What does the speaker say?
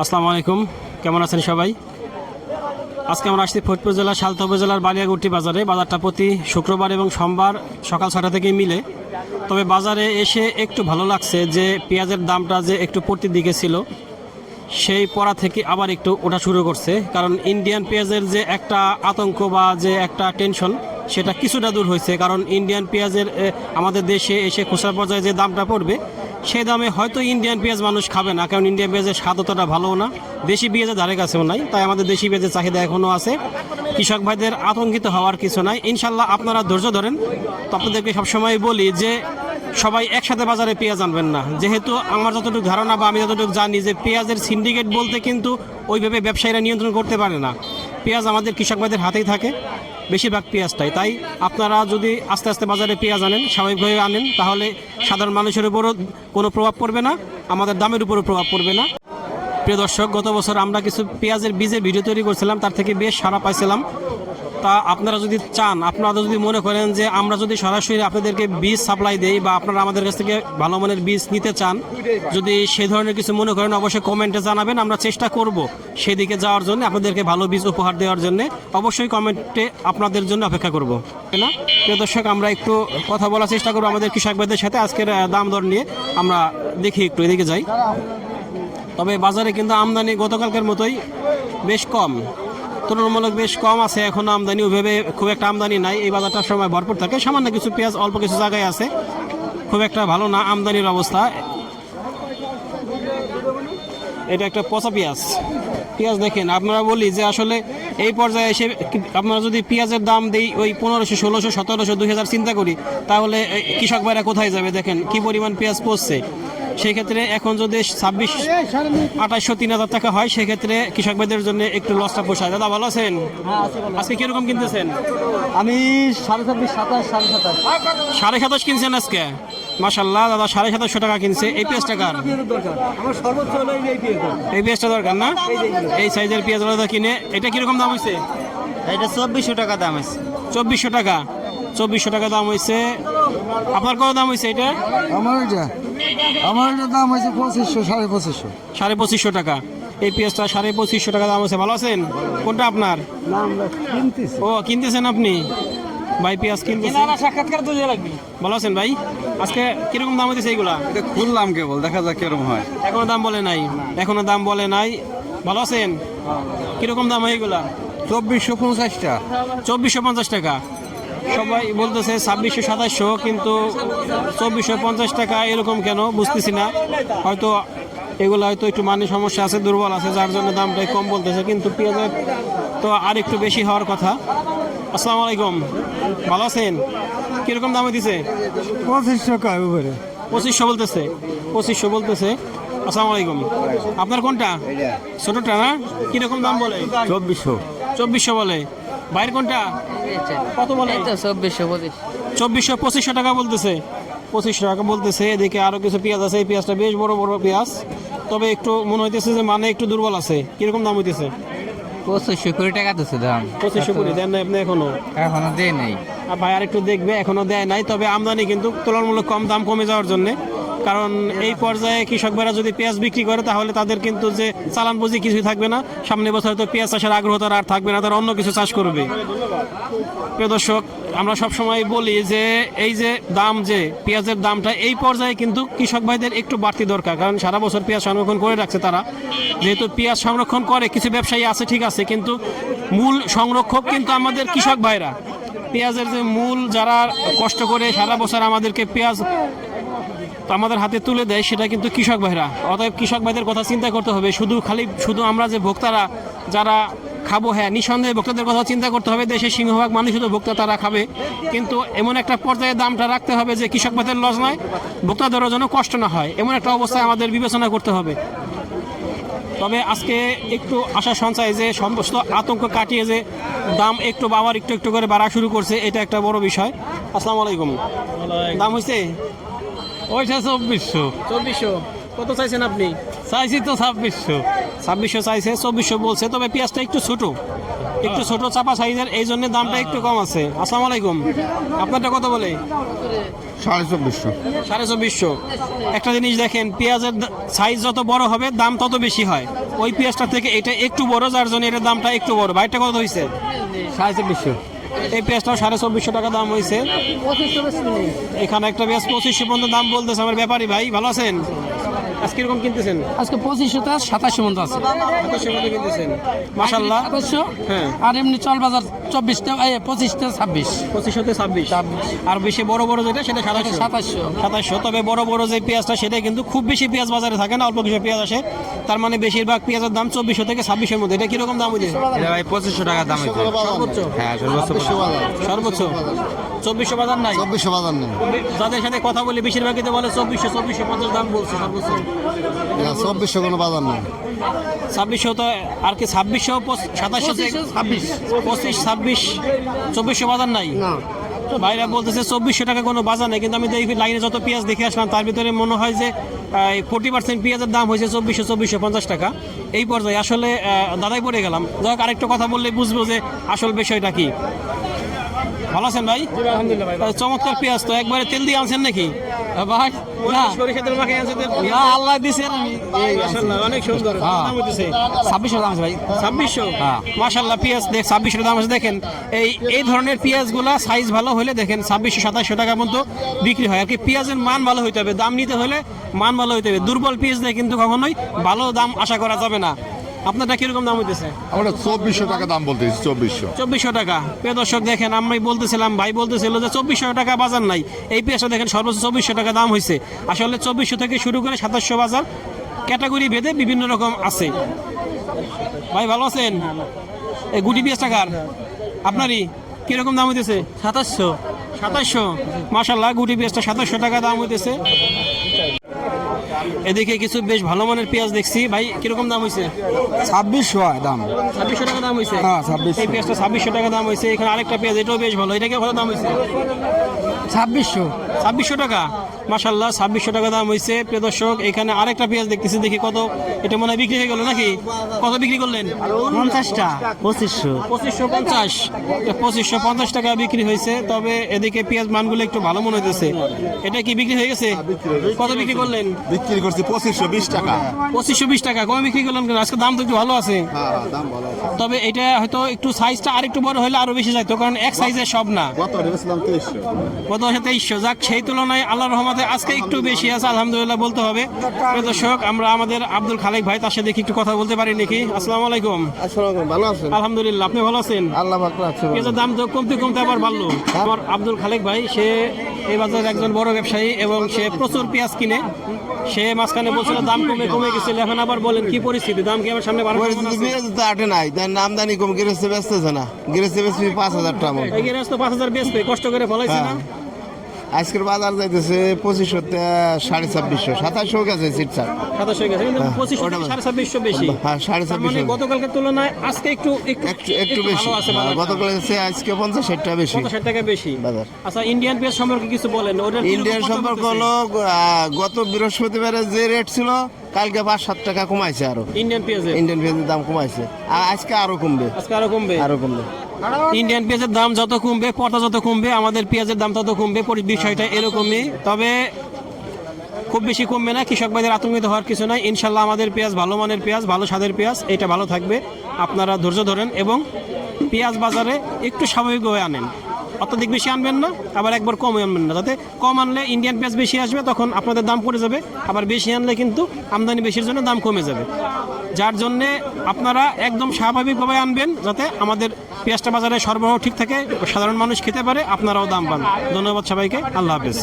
আসসালামু আলাইকুম। কেমন আছেন সবাই? আজকে আমরা আসছি ফরিদপুর জেলার সালতা উপজেলার বালিয়াগুটি বাজারে। বাজারটা প্রতি শুক্রবার এবং সোমবার সকাল ছটা থেকে মিলে। তবে বাজারে এসে একটু ভালো লাগছে যে, পেঁয়াজের দামটা যে একটু পড়তির দিকে ছিল, সেই পড়া থেকে আবার একটু ওঠা শুরু করছে। কারণ ইন্ডিয়ান পেঁয়াজের যে একটা আতঙ্ক বা যে একটা টেনশন, সেটা কিছুটা দূর হয়েছে। কারণ ইন্ডিয়ান পেঁয়াজের আমাদের দেশে এসে খুচরা পর্যায়ে যে দামটা পড়বে সেই দামে হয়তো ইন্ডিয়ান পেঁয়াজ মানুষ খাবে না, কারণ ইন্ডিয়ান পেঁয়াজের স্বাদ অতটা ভালোও না। দেশি পেঁয়াজের ধারে কাছেও নাই, তাই আমাদের দেশি পেঁয়াজের চাহিদা এখনও আছে। কৃষক ভাইদের আতঙ্কিত হওয়ার কিছু নাই। ইনশাল্লাহ আপনারা ধৈর্য ধরেন। তো আপনাদেরকে সবসময় বলি যে, সবাই একসাথে বাজারে পেঁয়াজ আনবেন না। যেহেতু আমার যতটুকু ধারণা বা আমি যতটুকু জানি যে, পেঁয়াজের সিন্ডিকেট বলতে কিন্তু ওইভাবে ব্যবসায়ীরা নিয়ন্ত্রণ করতে পারে না। পেঁয়াজ আমাদের কৃষক ভাইদের হাতেই থাকে। বেশিরভাগ পেঁয়াজটাই তাই। আপনারা যদি আস্তে আস্তে বাজারে পেঁয়াজ আনেন, স্বাভাবিকভাবে আনেন, তাহলে সাধারণ মানুষের উপরও কোনো প্রভাব পড়বে না, আমাদের দামের উপরও প্রভাব পড়বে না। প্রিয় দর্শক, গত বছর আমরা কিছু পেঁয়াজের বীজের ভিডিও তৈরি করছিলাম, তার থেকে বেশ সারা পাইছিলাম। তা আপনারা যদি চান, আপনারা যদি মনে করেন যে আমরা যদি সরাসরি আপনাদেরকে বীজ সাপ্লাই দেই বা আপনারা আমাদের কাছ থেকে ভালো মানের বীজ নিতে চান, যদি সে ধরনের কিছু মনে করেন, অবশ্যই কমেন্টে জানাবেন। আমরা চেষ্টা করব সেদিকে যাওয়ার জন্য, আপনাদেরকে ভালো বীজ উপহার দেওয়ার জন্য। অবশ্যই কমেন্টে আপনাদের জন্য অপেক্ষা করব। না? প্রিয় দর্শক, আমরা একটু কথা বলার চেষ্টা করব আমাদের কৃষক ভাইদের সাথে আজকের দাম দর নিয়ে। আমরা দেখি একটু এদিকে যাই। তবে বাজারে কিন্তু আমদানি গতকালকের মতোই বেশ কম। তুলনামূলক বেশ কম আছে এখন আমদানি ওইভাবে খুব একটা আমদানি নাই। এই বাজারটার সময় ভরপুর থাকে, সামান্য কিছু পেঁয়াজ, অল্প কিছু জায়গায় আছে। খুব একটা ভালো না আমদানির অবস্থা। এটা একটা পচা পেঁয়াজ। পেঁয়াজ দেখেন, আপনারা বলি যে আসলে এই পর্যায়ে এসে আপনারা যদি পেঁয়াজের দাম দেই ওই পনেরোশো, ষোলোশো, সতেরোশো, দুই চিন্তা করি, তাহলে কৃষক ভাইরা কোথায় যাবে দেখেন, কি পরিমাণ পেঁয়াজ পড়ছে সেই ক্ষেত্রে এখন যদি ছাব্বিশ আঠাশশো তিন হাজার টাকা হয় সেক্ষেত্রে কৃষক ভাইদের জন্য একটু লসটা পোষায় দাদা ভালো আছেন? আজকে কীরকম কিনতেছেন? আমি সাড়ে ছাব্বিশ সাতাশ সাড়ে সাতাশ। সাড়ে সাতাশ কিনছেন আজকে? মাসাল্লাহ দাদা সাড়ে সাতাশশো টাকা কিনছে। এই পেঁয়াজ টাকার দরকার। আমার সর্বোচ্চ হলো এই পেয়ে এই পেঁয়াজটা দরকার না? এই সাইজের পেঁয়াজ আলাদা কিনে এটা কীরকম দাম হয়েছে এটা চব্বিশশো টাকা দাম আছে চব্বিশশো টাকা। চব্বিশশো টাকা দাম হয়েছে আপনার কত দাম হয়েছে এটা? আমার এটা আমার এটা দাম হয়েছে পঁচিশশো সাড়ে পঁচিশশো। সাড়ে পঁচিশশো টাকা। এই পেঁয়াজটা সাড়ে পঁচিশশো টাকা দাম হয়েছে। ভালো আছেন? কোনটা আপনার? ও কিনতেছেন আপনি? ভাই পেঁয়াজ কিনতেছেন সাক্ষাৎকার তো লাগবে। ভালো আছেন ভাই? আজকে কীরকম দাম হইতেছে এইগুলা? এটা খুললাম কেবল দেখা যাক কীরকম হয়। এখনও দাম বলে নাই। এখনও দাম বলে নাই। ভালো আছেন? কীরকম দাম হয় এগুলা চব্বিশশো পঞ্চাশটা চব্বিশশো পঞ্চাশ টাকা। সবাই বলতেছে ছাব্বিশশো সাতাশশো কিন্তু চব্বিশশো পঞ্চাশ টাকা এরকম কেন বুঝতেছি না। হয়তো এগুলো হয়তো একটু মানে সমস্যা আছে দুর্বল আছে যার জন্য দামটা কম বলতেছে কিন্তু পেঁয়াজের তো আর একটু বেশি হওয়ার কথা। আসসালামু আলাইকুম। ভালো আছেন? কীরকম দামে দিছে পঁচিশশো টাকা উপরে? পঁচিশশো বলতেছে। পঁচিশশো বলতেছে। আসসালামু আলাইকুম। আপনার কোনটা? ছোটটা না? কীরকম দাম বলে? চব্বিশশো। চব্বিশশো বলে। কোনটা? কত বলে? চব্বিশশো পঁচিশ। চব্বিশশো পঁচিশশো টাকা বলতেছে। পঁচিশশো টাকা বলতেছে এদিকে আরও কিছু পেঁয়াজ আছে এই পেঁয়াজটা বেশ বড় বড় পেঁয়াজ। তবে একটু মনে হইতেছে যে মানে একটু দুর্বল আছে। কীরকম দাম হইতেছে? পঁচিশশো কুড়ি টাকা দিচ্ছে দাম। পঁচিশশো কুড়ি দেন না আপনি এখনও। এখনও দিয়ে নেই। আর ভাই আর একটু দেখবে এখনও দেয় নাই। তবে আমদানি কিন্তু তুলনামূলক কম দাম কমে যাওয়ার জন্য। কারণ এই পর্যায়ে কৃষক ভাইরা যদি পেঁয়াজ বিক্রি করে, তাহলে তাদের কিন্তু যে চালান পুঁজি কিছুই থাকবে না। সামনে বছর তো পেঁয়াজ চাষের আগ্রহ তার আর থাকবে না, তারা অন্য কিছু চাষ করবে। প্রিয় দর্শক, আমরা সব সময় বলি যে, এই যে দাম যে, পেঁয়াজের দামটা, এই পর্যায়ে কিন্তু কৃষক ভাইদের একটু বাড়তি দরকার। কারণ সারা বছর পেঁয়াজ সংরক্ষণ করে রাখছে তারা। যেহেতু পেঁয়াজ সংরক্ষণ করে, কিছু ব্যবসায়ী আছে, ঠিক আছে, কিন্তু মূল সংরক্ষক কিন্তু আমাদের কৃষক ভাইরা। পেঁয়াজের যে মূল, যারা কষ্ট করে সারা বছর আমাদেরকে পেঁয়াজ আমাদের হাতে তুলে দেয় সেটা কিন্তু কৃষক ভাইরা। অতএব কৃষক ভাইদের কথা চিন্তা করতে হবে শুধু খালি শুধু আমরা যে ভোক্তারা যারা খাব হ্যাঁ নিঃসন্দেহে ভোক্তাদের কথা চিন্তা করতে হবে দেশের সিংহভাগ মানুষ শুধু ভোক্তা তারা খাবে। কিন্তু এমন একটা পর্যায়ে দামটা রাখতে হবে যে কৃষক ভাইদের লস নয় ভোক্তাদেরও যেন কষ্ট না হয়। এমন একটা অবস্থায় আমাদের বিবেচনা করতে হবে। তবে আজকে একটু আশা সঞ্চয় যে সমস্ত আতঙ্ক কাটিয়ে যে দাম একটু বাবার একটু একটু করে বাড়া শুরু করছে এটা একটা বড় বিষয়। আসসালামু আলাইকুম। দাম হয়েছে ওইটা চব্বিশশো। চব্বিশশো। কত চাইছেন আপনি? চাইছি তো ছাব্বিশশো। ছাব্বিশশো চাইছে চব্বিশশো বলছে তবে পেঁয়াজটা একটু ছোট। একটু ছোট চাপা সাইজের এই জন্য দামটা একটু কম আছে। আসসালামু আলাইকুম। আপনারটা কত বলে? সাড়ে চব্বিশশো। সাড়ে চব্বিশশো। একটা জিনিস দেখেন পেঁয়াজের সাইজ যত বড় হবে দাম তত বেশি হয়। ওই পেঁয়াজটা থেকে এটা একটু বড় যার জন্য এটার দামটা একটু বড়। বাইরটা কত হয়েছে সাড়ে চব্বিশশো। এই পেঁয়াজটাও সাড়ে চব্বিশশো টাকা দাম হয়েছে এখানে একটা পেঁয়াজ পঁচিশশো পর্যন্ত দাম বলতেছে আমার ব্যাপারী ভাই ভালো আছেন? আজকে কীরকম কিনতেছেন? আজকে পঁচিশশোটা সাতাশশো পর্যন্ত আছে। সাতাশশো মতো কিনতেছেন। মাসাল্লাহ সাতাশশো? হ্যাঁ। আর এমনি চল বাজার চব্বিশটা পঁচিশটা ছাব্বিশ। পঁচিশশোতে ছাব্বিশ। আর বেশি বড় বড় যেটা সেটা সাতাশশো। সাতাশশো। সাতাশশো। তবে বড় বড় যে পেঁয়াজটা সেটা কিন্তু খুব বেশি পেঁয়াজ বাজারে থাকে না অল্প কিছু পেঁয়াজ আসে। তার মানে বেশিরভাগ পেঁয়াজের দাম চব্বিশশো থেকে ছাব্বিশের মধ্যে। এটা কীরকম দাম হইছে? এটা ভাই পঁচিশশো টাকা দাম হয়েছে সর্বোচ্চ। হ্যাঁ সর্বোচ্চ সর্বোচ্চ। চব্বিশশো বাজার নাই? চব্বিশশো বাজার নেই। যাদের সাথে কথা বলি বেশিরভাগই তো বলে চব্বিশশো চব্বিশশো পঞ্চাশ দাম বলছে সর্বোচ্চ চব্বিশশো কোনো বাজার নেই। ছাব্বিশশো তো আর কি ছাব্বিশশো সাতাশশো ছাব্বিশ। পঁচিশ ছাব্বিশ চব্বিশশো বাজার নাই? ভাইরা বলতেছে চব্বিশশো টাকা কোনো বাজার নেই কিন্তু আমি দেখি লাইনে যত পেঁয়াজ দেখে আসলাম তার ভিতরে মনে হয় যে ফোর্টি পার্সেন্ট পেঁয়াজের দাম হয়েছে চব্বিশশো চব্বিশশো পঞ্চাশ টাকা। এই পর্যায়ে আসলে আহ, দাদাই পড়ে গেলাম। যাই হোক আরেকটু কথা বললে বুঝব যে আসল বিষয়টা কি। ভালো আছেন ভাই? চমৎকার পেঁয়াজ তো একবারে তেল দিয়ে আনছেন নাকি? ভাই আল্লাহ দিছে অনেক সুন্দর। হ্যাঁ। ছাব্বিশশো দাম আছে ভাই। ছাব্বিশশো? হ্যাঁ। মাসাল্লাহ পেঁয়াজ দেখ ছাব্বিশশো দাম আছে। দেখেন এই এই ধরনের পেঁয়াজগুলা সাইজ ভালো হলে দেখেন ছাব্বিশশো সাতাশশো টাকা মতো বিক্রি হয়। আর কি পেঁয়াজের মান ভালো হইতে হবে। দাম নিতে হলে মান ভালো হইতে হবে। দুর্বল পেঁয়াজ দিয়ে কিন্তু কখনোই ভালো দাম আশা করা যাবে না। আপনারটা কীরকম দাম হইতেছে? আমরা চব্বিশশো টাকা দাম বলতেছি চব্বিশশো। চব্বিশশো টাকা। প্রিয় দর্শক দেখেন আমি বলতেছিলাম ভাই বলতেছিল যে চব্বিশশো টাকা বাজার নাই। এই পেঁয়াজটা দেখেন সর্বোচ্চ চব্বিশশো টাকা দাম হয়েছে আসলে চব্বিশশো থেকে শুরু করে সাতাশশো বাজার ক্যাটাগরি ভেদে বিভিন্ন রকম আছে। ভাই ভালো আছেন? এই গুটি পেঁয়াজ টাকার আপনারই? কীরকম দাম হইতেছে? সাতাশশো। সাতাশশো? মাসাল্লাহ গুটি পেঁয়াজটা সাতাশশো টাকা দাম হইতেছে। এদিকে কিছু বেশ ভালো মানের পেঁয়াজ দেখছি। ভাই কীরকম দাম হয়েছে ছাব্বিশশো দাম। ছাব্বিশশো টাকা দাম হয়েছে হ্যাঁ, ছাব্বিশ এই পেঁয়াজটা ছাব্বিশশো টাকা দাম হয়েছে এখানে আরেকটা পেঁয়াজ এটাও বেশ ভালো। এটাকে ভালো দাম হয়েছে ছাব্বিশশো। ছাব্বিশশো টাকা? মাসাল্লাহ ছাব্বিশশো টাকা দাম হয়েছে প্রিয় দর্শক এখানে আরেকটা পেঁয়াজ দেখতেছি দেখি কত। এটা মনে হয় বিক্রি হয়ে গেল নাকি? কত বিক্রি করলেন? পঞ্চাশটা পঁচিশশো। পঁচিশশো পঞ্চাশ। পঁচিশশো পঞ্চাশ টাকা বিক্রি হয়েছে তবে এদিকে পেঁয়াজ মানগুলো একটু ভালো মনে হইতেছে। এটা কি বিক্রি হয়ে গেছে? কত বিক্রি করলেন? বিক্রি করছি পঁচিশশো বিশ টাকা। পঁচিশশো বিশ টাকা। কমে বিক্রি করলেন? কেন আজকে দাম তো একটু ভালো আছে। হ্যাঁ দাম ভালো তবে এটা হয়তো একটু সাইজটা আরেকটু বড় হলে আরও বেশি যাইতো কারণ এক সাইজের সব না। কত গত তেইশশো। যাক সেই তুলনায় আল্লাহ রহমতে আজকে একটু বেশি আছে আলহামদুলিল্লাহ বলতে হবে। দর্শক আমরা আমাদের আব্দুল খালেক ভাই তার সাথে দেখি একটু কথা বলতে পারি নাকি? আসসালামু আলাইকুম। ভালো আছেন? আলহামদুলিল্লাহ আপনি ভালো আছেন? আল্লাহ পেঁয়াজের দাম তো কমতে কমতে আবার বাড়লো। আমার আব্দুল খালেক ভাই সে এই বাজারের একজন বড় ব্যবসায়ী এবং সে প্রচুর পেঁয়াজ কিনে। সে মাঝখানে বলছিল দাম কমে কমে গেছিল এখন আবার বলেন কি পরিস্থিতি? দাম কি আমার সামনে তো আটে নাই তার আমদানি কম গেরেছে বেচতেছে না। গেরেছে বেচবি পাঁচ হাজার টাকা মতো। এই গেরাজ তো পাঁচ হাজার বেচবে কষ্ট করে ফলাইছি না? আজকের বাজার যাইতেছে পঁচিশশো সাড়ে ছাব্বিশশো সাতাশশো গেছে সিটসার সাতাশ হয়ে গেছে কিন্তু পঁচিশশো বল। সাড়ে ছাব্বিশশো বেশি। হ্যাঁ সাড়ে মানে ছাব্বিশশো। গতকালকের তুলনায় আজকে একটু একটু একটু বেশি। আছে হ্যাঁ। গতকাল হচ্ছে আজকে পঞ্চাশ ষাট টাকা বেশি। পঞ্চাশ টাকা বেশি। বাজার। আচ্ছা ইন্ডিয়ান পেঁয়াজ সম্পর্কে কিছু বলেন ইন্ডিয়ান সম্পর্ক? হলো আহ, গত বৃহস্পতিবারে যে রেট ছিল কালকে পাঁচ সাত টাকা কমাইছে আরও। ইন্ডিয়ান পেঁয়াজের ইন্ডিয়ান পেঁয়াজের দাম কমাইছে। আর আজকে আরও কমবে। আজকে আরও কমবে। আরও কমবে। ইন্ডিয়ান পেঁয়াজের দাম যত কমবে, পর্দা যত কমবে, আমাদের পেঁয়াজের দাম তত কমবে বিষয়টা এরকমই। তবে খুব বেশি কমবে না, কৃষক ভাইদের আতঙ্কিত হওয়ার কিছু নাই। ইনশাল্লাহ আমাদের পেঁয়াজ ভালো মানের পেঁয়াজ, ভালো স্বাদের পেঁয়াজ, এটা ভালো থাকবে। আপনারা ধৈর্য ধরেন এবং পেঁয়াজ বাজারে একটু স্বাভাবিকভাবে আনেন। অত্যাধিক বেশি আনবেন না, আবার একবার কম আনবেন না। যাতে কম আনলে ইন্ডিয়ান পেঁয়াজ বেশি আসবে, তখন আপনাদের দাম পড়ে যাবে। আবার বেশি আনলে কিন্তু আমদানি বেশির জন্য দাম কমে যাবে। যার জন্যে আপনারা একদম স্বাভাবিকভাবে আনবেন, যাতে আমাদের পেঁয়াজটা বাজারে সরবরাহ ঠিক থাকে, সাধারণ মানুষ খেতে পারে, আপনারাও দাম পান। ধন্যবাদ সবাইকে, আল্লাহ হাফেজ।